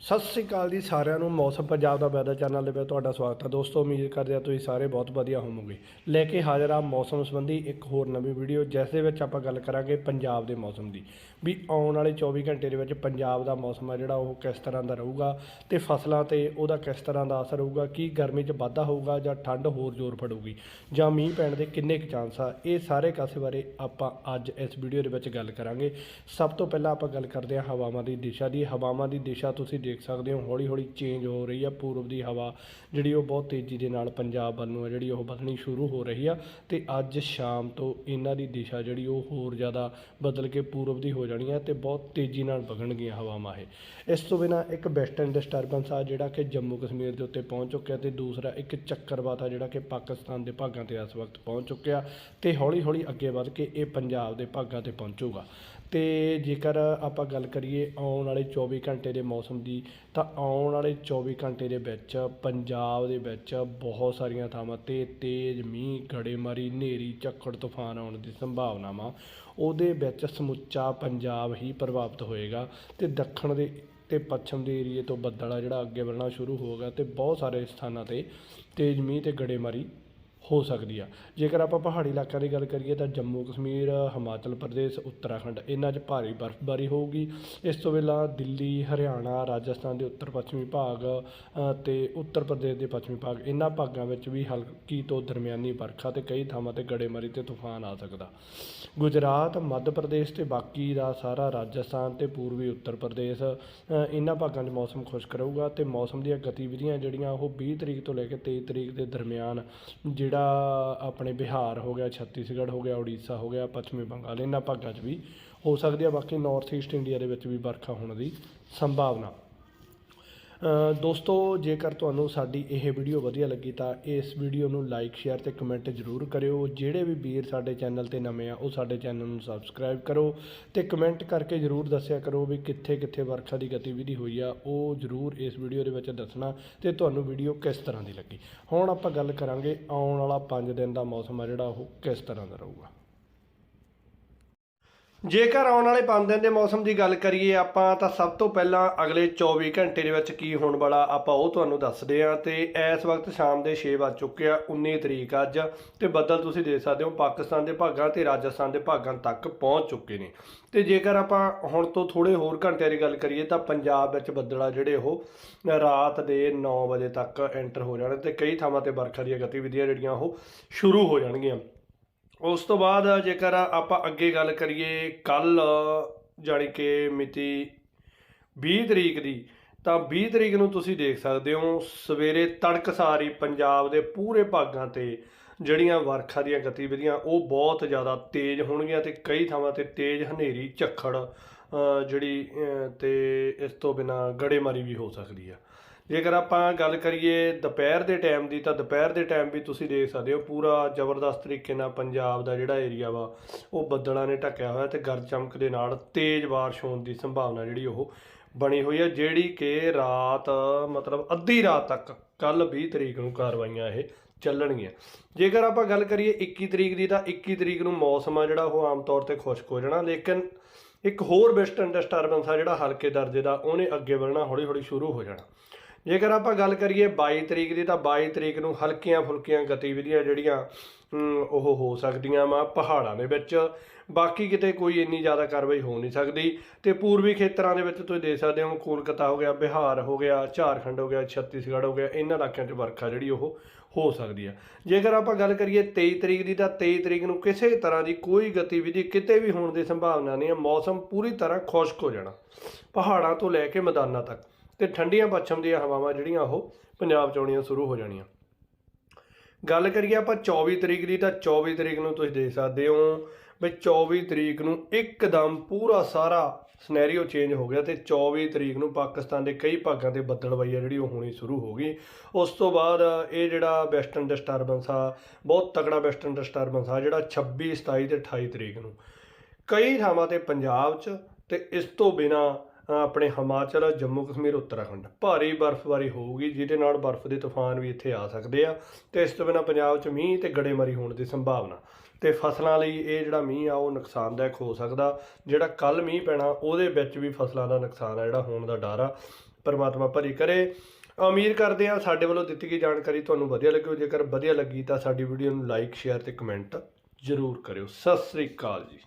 ਸਤਿ ਸ੍ਰੀ ਅਕਾਲ ਜੀ ਸਾਰਿਆਂ ਨੂੰ। ਮੌਸਮ ਪੰਜਾਬ ਦਾ ਵੈਦਰ ਚੈਨਲ ਦੇ ਵਿੱਚ ਤੁਹਾਡਾ ਸਵਾਗਤ ਹੈ। ਦੋਸਤੋ, ਉਮੀਦ ਕਰਦੇ ਹਾਂ ਤੁਸੀਂ ਸਾਰੇ ਬਹੁਤ ਵਧੀਆ ਹੋਵੋਗੇ। ਲੈ ਕੇ ਹਾਜ਼ਰ ਆ ਮੌਸਮ ਸੰਬੰਧੀ ਇੱਕ ਹੋਰ ਨਵੀਂ ਵੀਡੀਓ, ਜਿਸ ਦੇ ਵਿੱਚ ਆਪਾਂ ਗੱਲ ਕਰਾਂਗੇ ਪੰਜਾਬ ਦੇ ਮੌਸਮ ਦੀ। ਵੀ ਆਉਣ ਵਾਲੇ 24 ਘੰਟੇ ਦੇ ਵਿੱਚ ਪੰਜਾਬ ਦਾ ਮੌਸਮ ਹੈ ਜਿਹੜਾ, ਉਹ ਕਿਸ ਤਰ੍ਹਾਂ ਦਾ ਰਹੂਗਾ ਤੇ ਫਸਲਾਂ ਤੇ ਉਹਦਾ ਕਿਸ ਤਰ੍ਹਾਂ ਦਾ ਅਸਰ ਹੋਊਗਾ, ਕੀ ਗਰਮੀ 'ਚ ਵਾਧਾ ਹੋਊਗਾ ਜਾਂ ਠੰਡ ਹੋਰ ਜ਼ੋਰ ਫੜੂਗੀ ਜਾਂ ਮੀਂਹ ਪੈਣ ਦੇ ਕਿੰਨੇ ਕੁ ਚਾਂਸ ਆ, ਇਹ ਸਾਰੇ ਕਾਸੇ ਬਾਰੇ ਆਪਾਂ ਅੱਜ ਇਸ ਵੀਡੀਓ ਦੇ ਵਿੱਚ ਗੱਲ ਕਰਾਂਗੇ। ਸਭ ਤੋਂ ਪਹਿਲਾਂ ਆਪਾਂ ਗੱਲ ਕਰਦੇ ਹਾਂ ਹਵਾਵਾਂ ਦੀ ਦਿਸ਼ਾ ਦੀ। ਹਵਾਵਾਂ ਦੀ ਦਿਸ਼ਾ ਤੁਸੀਂ ਦੇਖ ਸਕਦੇ ਹੋ ਹੌਲੀ ਹੌਲੀ ਚੇਂਜ ਹੋ ਰਹੀ ਆ ਪੂਰਬ ਦੀ ਹਵਾ, ਜਿਹੜੀ ਉਹ ਬਹੁਤ ਤੇਜ਼ੀ ਦੇ ਨਾਲ ਪੰਜਾਬ ਵੱਲ ਨੂੰ ਹੈ, ਜਿਹੜੀ ਉਹ ਵਧਣੀ ਸ਼ੁਰੂ ਹੋ ਰਹੀ ਆ ਤੇ ਅੱਜ ਸ਼ਾਮ ਤੋਂ ਇਹਨਾਂ ਦੀ ਦਿਸ਼ਾ ਜਿਹੜੀ ਉਹ ਹੋਰ ਜ਼ਿਆਦਾ ਬਦਲ ਕੇ ਪੂਰਬ ਦੀ ਹੋ ਜਾਣੀ ਆ ਤੇ ਬਹੁਤ ਤੇਜ਼ੀ ਨਾਲ ਵਗਣਗੀਆਂ ਹਵਾਵਾਂ ਇਹ। ਇਸ ਤੋਂ ਬਿਨਾ ਇੱਕ ਵੈਸਟਰਨ ਡਿਸਟਰਬੈਂਸ ਆ ਜਿਹੜਾ ਕਿ ਜੰਮੂ ਕਸ਼ਮੀਰ ਦੇ ਉੱਤੇ ਪਹੁੰਚ ਚੁੱਕਿਆ ਤੇ ਦੂਸਰਾ ਇੱਕ ਚੱਕਰਵਾਤ ਆ ਜਿਹੜਾ ਕਿ ਪਾਕਿਸਤਾਨ ਦੇ ਭਾਗਾਂ ਤੇ ਇਸ ਵਕਤ ਪਹੁੰਚ ਚੁੱਕਿਆ ਤੇ ਹੌਲੀ ਹੌਲੀ ਅੱਗੇ ਵੱਧ ਕੇ ਇਹ ਪੰਜਾਬ ਦੇ ਭਾਗਾਂ ਤੇ ਪਹੁੰਚੂਗਾ। ਅਤੇ ਜੇਕਰ ਆਪਾਂ ਗੱਲ ਕਰੀਏ ਆਉਣ ਵਾਲੇ 24 ਘੰਟੇ ਦੇ ਮੌਸਮ ਦੀ, ਤਾਂ ਆਉਣ ਵਾਲੇ 24 ਘੰਟੇ ਦੇ ਵਿੱਚ ਪੰਜਾਬ ਦੇ ਵਿੱਚ ਬਹੁਤ ਸਾਰੀਆਂ ਥਾਵਾਂ ਤੇ ਤੇਜ਼ ਮੀਂਹ, ਗੜੇਮਾਰੀ, ਹਨੇਰੀ, ਝੱਖੜ, ਤੂਫਾਨ ਆਉਣ ਦੀ ਸੰਭਾਵਨਾਵਾਂ। ਉਹਦੇ ਵਿੱਚ ਸਮੁੱਚਾ ਪੰਜਾਬ ਹੀ ਪ੍ਰਭਾਵਿਤ ਹੋਏਗਾ ਅਤੇ ਦੱਖਣ ਦੇ ਅਤੇ ਪੱਛਮ ਦੇ ਏਰੀਏ ਤੋਂ ਬੱਦਲ ਆ ਜਿਹੜਾ ਅੱਗੇ ਵਧਣਾ ਸ਼ੁਰੂ ਹੋਵੇਗਾ ਅਤੇ ਬਹੁਤ ਸਾਰੇ ਸਥਾਨਾਂ ਤੇ ਤੇਜ਼ ਮੀਂਹ ਅਤੇ ਗੜੇਮਾਰੀ ਹੋ ਸਕਦੀ ਆ। ਜੇਕਰ ਆਪਾਂ ਪਹਾੜੀ ਇਲਾਕਿਆਂ ਦੀ ਗੱਲ ਕਰੀਏ ਤਾਂ ਜੰਮੂ ਕਸ਼ਮੀਰ, ਹਿਮਾਚਲ ਪ੍ਰਦੇਸ਼, ਉੱਤਰਾਖੰਡ ਇਹਨਾਂ 'ਚ ਭਾਰੀ ਬਰਫ਼ਬਾਰੀ ਹੋਊਗੀ। ਇਸ ਤੋਂ ਇਲਾਵਾ ਦਿੱਲੀ, ਹਰਿਆਣਾ, ਰਾਜਸਥਾਨ ਦੇ ਉੱਤਰ ਪੱਛਮੀ ਭਾਗ ਅਤੇ ਉੱਤਰ ਪ੍ਰਦੇਸ਼ ਦੇ ਪੱਛਮੀ ਭਾਗ ਇਹਨਾਂ ਭਾਗਾਂ ਵਿੱਚ ਵੀ ਹਲਕੀ ਤੋਂ ਦਰਮਿਆਨੀ ਵਰਖਾ ਤੇ ਕਈ ਥਾਵਾਂ ਤੇ ਗੜੇਮਾਰੀ ਤੇ ਤੂਫਾਨ ਆ ਸਕਦਾ। ਗੁਜਰਾਤ, ਮੱਧ ਪ੍ਰਦੇਸ਼ ਤੇ ਬਾਕੀ ਦਾ ਸਾਰਾ ਰਾਜਸਥਾਨ ਤੇ ਪੂਰਬੀ ਉੱਤਰ ਪ੍ਰਦੇਸ਼ ਇਹਨਾਂ ਭਾਗਾਂ 'ਚ ਮੌਸਮ ਖੁਸ਼ਕ ਰਹੂਗਾ ਤੇ ਮੌਸਮ ਦੀਆਂ ਗਤੀਵਿਧੀਆਂ ਜਿਹੜੀਆਂ ਉਹ 20 ਤਰੀਕ ਤੋਂ ਲੈ ਕੇ 23 ਤਰੀਕ ਦੇ ਦਰਮਿਆਨ ਜਿਹੜਾ ਆਪਣੇ ਬਿਹਾਰ ਹੋ ਗਿਆ, ਛੱਤੀਸਗੜ੍ਹ ਹੋ ਗਿਆ, ਉੜੀਸਾ ਹੋ ਗਿਆ, ਪੱਛਮੀ ਬੰਗਾਲ, ਇਹਨਾਂ ਭਾਗਾਂ 'ਚ ਵੀ ਹੋ ਸਕਦੀ ਆ, ਬਾਕੀ ਨਾਰਥ ਈਸਟ ਇੰਡੀਆ ਦੇ ਵਿੱਚ ਵੀ ਵਰਖਾ ਹੋਣ ਦੀ ਸੰਭਾਵਨਾ। ਦੋਸਤੋ, ਜੇਕਰ ਤੁਹਾਨੂੰ ਸਾਡੀ ਇਹ ਵੀਡੀਓ ਵਧੀਆ ਲੱਗੀ ਤਾਂ ਇਸ ਵੀਡੀਓ ਨੂੰ ਲਾਈਕ ਸ਼ੇਅਰ ਤੇ ਕਮੈਂਟ ਜ਼ਰੂਰ ਕਰਿਓ। ਜਿਹੜੇ ਵੀ ਵੀਰ ਸਾਡੇ ਚੈਨਲ ਤੇ ਨਵੇਂ ਆ, ਉਹ ਸਾਡੇ ਚੈਨਲ ਨੂੰ ਸਬਸਕ੍ਰਾਈਬ ਕਰੋ ਤੇ ਕਮੈਂਟ ਕਰਕੇ ਜ਼ਰੂਰ ਦੱਸਿਆ ਕਰੋ ਵੀ ਕਿੱਥੇ ਕਿੱਥੇ ਵਰਖਾ ਦੀ ਗਤੀਵਿਧੀ ਹੋਈ ਆ, ਉਹ ਜ਼ਰੂਰ ਇਸ ਵੀਡੀਓ ਦੇ ਵਿੱਚ ਦੱਸਣਾ ਤੇ ਤੁਹਾਨੂੰ ਵੀਡੀਓ ਕਿਸ ਤਰ੍ਹਾਂ ਦੀ ਲੱਗੀ। ਹੁਣ ਆਪਾਂ ਗੱਲ ਕਰਾਂਗੇ ਆਉਣ ਵਾਲਾ 5 ਦਿਨ ਦਾ ਮੌਸਮ ਆ ਜਿਹੜਾ, ਉਹ ਕਿਸ ਤਰ੍ਹਾਂ ਦਾ ਰਹੂਗਾ। ਜੇਕਰ ਆਉਣ ਵਾਲੇ 5 ਦਿਨ ਦੇ ਮੌਸਮ ਦੀ ਗੱਲ ਕਰੀਏ ਆਪਾਂ, ਤਾਂ ਸਭ ਤੋਂ ਪਹਿਲਾਂ ਅਗਲੇ 24 ਘੰਟੇ ਦੇ ਵਿੱਚ ਕੀ ਹੋਣ ਵਾਲਾ ਆਪਾਂ ਉਹ ਤੁਹਾਨੂੰ ਦੱਸਦੇ ਹਾਂ ਤੇ ਇਸ ਵਕਤ ਸ਼ਾਮ ਦੇ 6 ਵੱਜ ਚੁੱਕੇ ਆ 19 ਤਰੀਕ ਅੱਜ ਤੇ ਬੱਦਲ ਤੁਸੀਂ ਦੇਖ ਸਕਦੇ ਹੋ ਪਾਕਿਸਤਾਨ ਦੇ ਭਾਗਾਂ ਤੇ ਰਾਜਸਥਾਨ ਦੇ ਭਾਗਾਂ ਤੱਕ ਪਹੁੰਚ ਚੁੱਕੇ ਨੇ। ਤੇ ਜੇਕਰ ਆਪਾਂ ਹੁਣ ਤੋਂ ਥੋੜੇ ਹੋਰ ਘੰਟਿਆਂ ਦੀ ਗੱਲ ਕਰੀਏ, ਤਾਂ ਪੰਜਾਬ ਵਿੱਚ ਬੱਦਲ ਆ ਜਿਹੜੇ ਉਹ ਰਾਤ ਦੇ 9 ਵਜੇ ਤੱਕ ਐਂਟਰ ਹੋ ਜਾਣੇ ਤੇ ਕਈ ਥਾਵਾਂ ਤੇ ਵਰਖਾ ਦੀਆਂ ਗਤੀਵਿਧੀਆਂ ਜਿਹੜੀਆਂ ਉਹ ਸ਼ੁਰੂ ਹੋ ਜਾਣਗੀਆਂ। ਉਸ ਤੋਂ ਬਾਅਦ ਜੇਕਰ ਆਪਾਂ ਅੱਗੇ ਗੱਲ ਕਰੀਏ ਕੱਲ ਜਾਣੀ ਕਿ ਮਿਤੀ 20 ਤਰੀਕ ਦੀ ਤਾਂ 20 ਤਰੀਕ ਨੂੰ ਤੁਸੀਂ ਦੇਖ ਸਕਦੇ ਹੋ ਸਵੇਰੇ ਤੜਕਸਾਰ ਹੀ ਪੰਜਾਬ ਦੇ ਪੂਰੇ ਭਾਗਾਂ ਤੇ ਜਿਹੜੀਆਂ ਵਰਖਾ ਦੀਆਂ ਗਤੀਵਿਧੀਆਂ ਉਹ ਬਹੁਤ ਜ਼ਿਆਦਾ ਤੇਜ਼ ਹੋਣਗੀਆਂ ਤੇ ਕਈ ਥਾਵਾਂ ਤੇ ਤੇਜ਼ ਹਨੇਰੀ ਝੱਖੜ ਜਿਹੜੀ ਅ, ਤੇ ਇਸ ਤੋਂ ਬਿਨਾ ਗੜੇਮਾਰੀ ਵੀ ਹੋ ਸਕਦੀ ਆ। ਜੇਕਰ ਆਪਾਂ ਗੱਲ ਕਰੀਏ ਦੁਪਹਿਰ ਦੇ ਟਾਈਮ ਦੀ, ਤਾਂ ਦੁਪਹਿਰ ਦੇ ਟਾਈਮ ਵੀ ਤੁਸੀਂ ਦੇਖ ਸਕਦੇ ਹੋ, ਪੂਰਾ ਜ਼ਬਰਦਸਤ ਤਰੀਕੇ ਨਾਲ ਪੰਜਾਬ ਦਾ ਜਿਹੜਾ ਏਰੀਆ ਵਾ, ਉਹ ਬੱਦਲਾਂ ਨੇ ਢੱਕਿਆ ਹੋਇਆ ਤੇ ਗਰਜ ਚਮਕ ਦੇ ਨਾਲ ਤੇਜ਼ ਬਾਰਿਸ਼ ਹੋਣ ਦੀ ਸੰਭਾਵਨਾ ਜਿਹੜੀ ਉਹ ਬਣੀ ਹੋਈ ਹੈ, ਜਿਹੜੀ ਕਿ ਰਾਤ, ਮਤਲਬ ਅੱਧੀ ਰਾਤ ਤੱਕ ਕੱਲ 20 ਤਰੀਕ ਨੂੰ ਕਾਰਵਾਈਆਂ ਇਹ ਚੱਲਣਗੀਆਂ। ਜੇਕਰ ਆਪਾਂ ਗੱਲ ਕਰੀਏ 21 ਤਰੀਕ ਦੀ, ਤਾਂ 21 ਤਰੀਕ ਨੂੰ ਮੌਸਮ ਆ ਜਿਹੜਾ, ਉਹ ਆਮ ਤੌਰ ਤੇ ਖੁਸ਼ਕ ਹੋ ਜਾਣਾ, ਲੇਕਿਨ ਇੱਕ ਹੋਰ ਵੈਸਟਰਨ ਡਿਸਟਰਬੈਂਸ ਆ ਜਿਹੜਾ ਹਲਕੇ ਦਰਜੇ ਦਾ, ਉਹਨੇ ਅੱਗੇ ਵਧਣਾ ਹੌਲੀ ਹੌਲੀ ਸ਼ੁਰੂ ਹੋ ਜਾਣਾ। ਜੇਕਰ ਆਪਾਂ ਗੱਲ ਕਰੀਏ 22 ਤਰੀਕ ਦੀ ਤਾਂ 22 ਤਰੀਕ ਨੂੰ ਹਲਕੀਆਂ ਫੁਲਕੀਆਂ ਗਤੀਵਿਧੀਆਂ ਜਿਹੜੀਆਂ ਉਹ ਹੋ ਸਕਦੀਆਂ ਵਾ ਪਹਾੜਾਂ ਦੇ ਵਿੱਚ। ਬਾਕੀ ਕਿਤੇ ਕੋਈ ਇੰਨੀ ਜ਼ਿਆਦਾ ਕਾਰਵਾਈ ਹੋ ਨਹੀਂ ਸਕਦੀ। ਤੇ ਪੂਰਬੀ ਖੇਤਰਾਂ ਦੇ ਵਿੱਚ ਤੁਸੀਂ ਦੇਖ ਸਕਦੇ ਹੋ, ਕੋਲਕਾਤਾ ਹੋ ਗਿਆ, ਬਿਹਾਰ ਹੋ ਗਿਆ, ਝਾਰਖੰਡ ਹੋ ਗਿਆ, ਛੱਤੀਸਗੜ੍ਹ ਹੋ ਗਿਆ, ਇਹਨਾਂ ਇਲਾਕਿਆਂ 'ਚ ਵਰਖਾ ਜਿਹੜੀ ਉਹ ਹੋ ਸਕਦੀ ਆ। ਜੇਕਰ ਆਪਾਂ ਗੱਲ ਕਰੀਏ 23 ਤਰੀਕ ਦੀ ਤਾਂ 23 ਤਰੀਕ ਨੂੰ ਕਿਸੇ ਤਰ੍ਹਾਂ ਦੀ ਕੋਈ ਗਤੀਵਿਧੀ ਕਿਤੇ ਵੀ ਹੋਣ ਦੀ ਸੰਭਾਵਨਾ ਨਹੀਂ ਹੈ ਮੌਸਮ ਪੂਰੀ ਤਰ੍ਹਾਂ ਖੁਸ਼ਕ ਹੋ ਜਾਣਾ। ਪਹਾੜਾਂ ਤੋਂ ਲੈ ਕੇ ਮੈਦਾਨਾਂ ਤੱਕ। ਤੇ ਠੰਡੀਆਂ ਪੱਛਮ ਦੀਆਂ ਹਵਾਵਾਂ ਜਿਹੜੀਆਂ ਉਹ ਪੰਜਾਬ 'ਚ ਆਉਣੀਆਂ ਸ਼ੁਰੂ ਹੋ ਜਾਣੀਆਂ। ਗੱਲ ਕਰੀਏ ਆਪਾਂ 24 ਤਰੀਕ ਦੀ ਤਾਂ 24 ਤਰੀਕ ਨੂੰ ਤੁਸੀਂ ਦੇਖ ਸਕਦੇ ਹੋ ਵੀ 24 ਤਰੀਕ ਨੂੰ ਇੱਕਦਮ ਪੂਰਾ ਸਾਰਾ ਸਿਨੈਰੀਓ ਚੇਂਜ ਹੋ ਗਿਆ ਤੇ 24 ਤਰੀਕ ਨੂੰ ਪਾਕਿਸਤਾਨ ਦੇ ਕਈ ਭਾਗਾਂ ਤੇ ਬੱਦਲਬਾਈ ਆ ਜਿਹੜੀ ਉਹ ਹੋਣੀ ਸ਼ੁਰੂ ਹੋ ਗਈ। ਉਸ ਤੋਂ ਬਾਅਦ ਇਹ ਜਿਹੜਾ ਵੈਸਟਰਨ ਡਿਸਟਰਬੈਂਸ ਆ, ਬਹੁਤ ਤਕੜਾ ਵੈਸਟਰਨ ਡਿਸਟਰਬੈਂਸ ਆ ਜਿਹੜਾ 26 27 ਤੇ 28 ਤਰੀਕ ਨੂੰ। ਕਈ ਥਾਵਾਂ ਤੇ ਪੰਜਾਬ 'ਚ ਤੇ ਇਸ ਤੋਂ ਬਿਨਾ ਆਪਣੇ ਹਿਮਾਚਲ, ਜੰਮੂ, ਕਸ਼ਮੀਰ, ਉੱਤਰਾਖੰਡ। ਭਾਰੀ ਬਰਫ਼ਬਾਰੀ ਹੋਊਗੀ, ਜਿਹਦੇ ਨਾਲ ਬਰਫ਼ ਦੇ ਤੂਫਾਨ ਵੀ ਇੱਥੇ ਆ ਸਕਦੇ ਆ ਤੇ ਇਸ ਤੋਂ ਬਿਨਾ ਪੰਜਾਬ 'ਚ ਮੀਂਹ ਤੇ ਗੜੇਮਾਰੀ ਹੋਣ ਦੀ ਸੰਭਾਵਨਾ। ਤੇ ਫਸਲਾਂ ਲਈ ਇਹ ਜਿਹੜਾ ਮੀਂਹ ਆ, ਉਹ ਨੁਕਸਾਨਦਾਇਕ ਹੋ ਸਕਦਾ। ਜਿਹੜਾ ਕੱਲ ਮੀਂਹ ਪੈਣਾ, ਉਹਦੇ ਵਿੱਚ ਵੀ ਫਸਲਾਂ ਦਾ ਨੁਕਸਾਨ ਆ, ਜਿਹੜਾ ਹੋਣ ਦਾ ਡਰ ਆ। ਪਰਮਾਤਮਾ ਭਰੀ ਕਰੇ। ਉਮੀਦ ਕਰਦੇ ਹਾਂ ਸਾਡੇ ਵੱਲੋਂ ਦਿੱਤੀ ਗਈ ਜਾਣਕਾਰੀ ਤੁਹਾਨੂੰ ਵਧੀਆ ਲੱਗੀ ਜੇਕਰ ਵਧੀਆ ਲੱਗੀ ਤਾਂ ਸਾਡੀ ਵੀਡੀਓ ਨੂੰ ਲਾਈਕ, ਸ਼ੇਅਰ ਤੇ ਕਮੈਂਟ ਜ਼ਰੂਰ ਕਰਿਓ। ਸਤਿ ਸ੍ਰੀ ਅਕਾਲ ਜੀ।